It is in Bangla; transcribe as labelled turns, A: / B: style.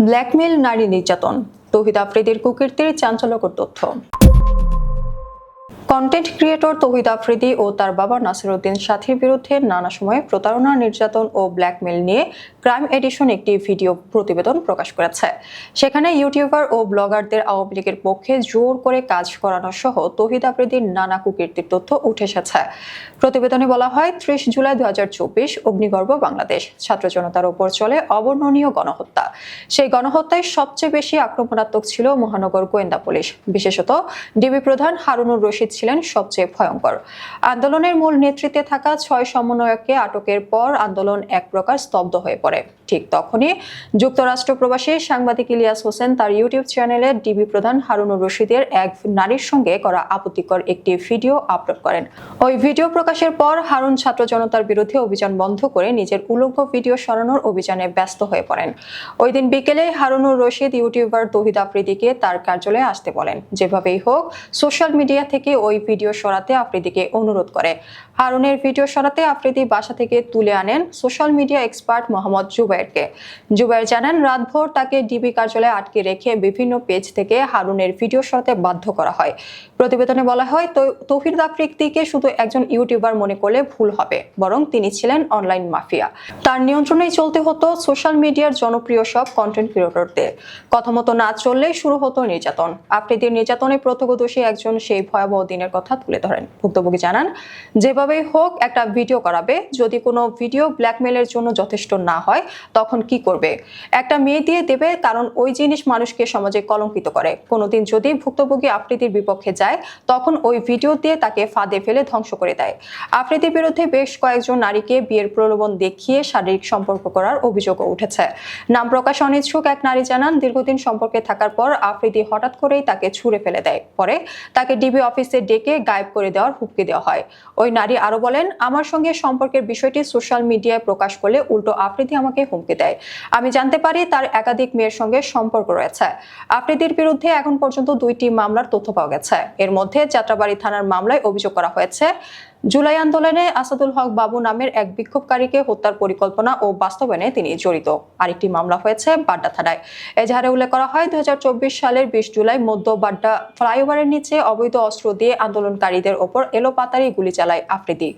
A: ব্ল্যাকমেল নারী নির্যাতন। তৌহিদ আফ্রিদির কুকীর্তির চাঞ্চল্যকর তথ্য। কন্টেন্ট ক্রিয়েটর তৌহিদ আফ্রিদি ও তার বাবা নাসিরউদ্দিন সাথীর বিরুদ্ধে নানা সময়ে প্রতারণা, নির্যাতন ও ব্ল্যাকমেল নিয়ে ক্রাইম এডিশন একটি ভিডিও প্রতিবেদন প্রকাশ করেছে। সেখানে ইউটিউবার ও ব্লগারদের আওয়ামী লীগের পক্ষে জোর করে কাজ করানো সহ তৌহিদ আফ্রিদির নানা কুকীর্তির তথ্য উঠে এসেছে। প্রতিবেদনে বলা হয়, ত্রিশ জুলাই দু হাজার চব্বিশ, অগ্নিগর্ভ বাংলাদেশ। ছাত্র জনতার ওপর চলে অবর্ণনীয় গণহত্যা। সেই গণহত্যায় সবচেয়ে বেশি আক্রমণাত্মক ছিল মহানগর গোয়েন্দা পুলিশ। বিশেষত ডিবি প্রধান হারুনুর রশিদ ছিলেন সবচেয়ে ভয়ঙ্কর। আন্দোলনের মূল নেতৃত্বে থাকা ছয় সমন্বয়ককে আটকের পর আন্দোলন এক প্রকার স্তব্ধ হয়ে পড়ে। ঠিক তখনই যুক্তরাষ্ট্র প্রবাসী সাংবাদিক ইলিয়াস হোসেন তার ইউটিউব চ্যানেলে ডিবি প্রধান হারুনুর রশিদের এক নারীর সঙ্গে করা আপত্তিকর একটি ভিডিও আপলোড করেন। ওই ভিডিও প্রকাশের পর হারুন ছাত্র জনতার বিরুদ্ধে অভিযান বন্ধ করে নিজের উলঙ্গ ভিডিও সরানোর অভিযানে ব্যস্ত হয়ে পড়েন। ওই দিন বিকেলে হারুনুর রশিদ ইউটিউবার তহিদ আফ্রিদিকে তার কার্যালয়ে আসতে বলেন। যেভাবেই হোক, সোশ্যাল মিডিয়া থেকে ওই ভিডিও সরাতে আফ্রিদিকে অনুরোধ করে। হারুনের ভিডিও সরাতে আফ্রিদি বাসা থেকে তুলে আনেন সোশ্যাল মিডিয়া এক্সপার্ট মোহাম্মদ জুবাইরকে জুবাইর জানান, রাতভর তাকে ডিবি কার্যালয়ে আটকে রেখে বিভিন্ন পেজ থেকে হারুনের ভিডিও সরাতে বাধ্য করা হয়। প্রতিবেদনে বলা হয়, তো তৌহিদ আফ্রিদিকে শুধু একজন ইউটিউবার মনে করলে ভুল হবে, বরং তিনি ছিলেন অনলাইন মাফিয়া। তার নিয়ন্ত্রণেই চলতে হতো সোশ্যাল মিডিয়ার জনপ্রিয় সব কন্টেন্ট ক্রিয়েটরদের। কথা মতো না চললেই শুরু হতো নির্যাতন। আফ্রিদির নির্যাতনে প্রত্যক্ষদর্শী একজন সেই ভয়াবহ দিনের কথা তুলে ধরেন। ভুক্তভোগী জানান, যেভাবেই হোক একটা ভিডিও করাবে, যদি কোনো ভিডিও ব্ল্যাকমেলের জন্য যথেষ্ট না হয়, তখন কি করবে? একটা মেয়ে দিয়ে দেবে, কারণ ওই জিনিস মানুষকে সমাজে কলঙ্কিত করে। কোনোদিন যদি ভুক্তভোগী আফ্রিদির বিপক্ষে যায়, তখন ওই ভিডিও দিয়ে তাকে ফাঁদে ফেলে ধ্বংস করে দেয়। আফ্রিদির বিরুদ্ধে বেশ কয়েকজন নারীকে বিয়ের প্রলোভন দেখিয়ে শারীরিক সম্পর্ক করার অভিযোগও উঠেছে। নাম প্রকাশ অনিচ্ছুক এক নারী জানান, দীর্ঘদিন সম্পর্কে থাকার পর আফ্রিদি হঠাৎ করেই তাকে ছুঁড়ে ফেলে দেয়। পরে তাকে ডিবি অফিসে ডেকে গায়েব করে দেওয়ার হুমকি দেওয়া হয়। ওই নারী আরও বলেন, আমার সঙ্গে সম্পর্কের বিষয়টি সোশ্যাল মিডিয়ায় প্রকাশ করলে উল্টো আফ্রিদি আমাকে হুমকি দেয়। আমি জানতে পারি তার একাধিক মেয়ের সঙ্গে সম্পর্ক রয়েছে। আফ্রিদির বিরুদ্ধে এখন পর্যন্ত দুইটি মামলার তথ্য পাওয়া গেছে। এর মধ্যে যাত্রাবাড়ি থানার মামলায় অভিযোগ করা হয়েছে জুলাই আন্দোলনে আসাদুল হক বাবু নামের এক বিক্ষোভকারীকে হত্যার পরিকল্পনা ও বাস্তবায়নে তিনি জড়িত। আরেকটি মামলা হয়েছে বাড্ডা থানায়। এজাহারে উল্লেখ করা হয় দু হাজার চব্বিশ সালের বিশ জুলাই মধ্য বাড্ডা ফ্লাইওভারের নিচে অবৈধ অস্ত্র দিয়ে আন্দোলনকারীদের ওপর এলোপাতারি গুলি চালায় আফ্রিদি।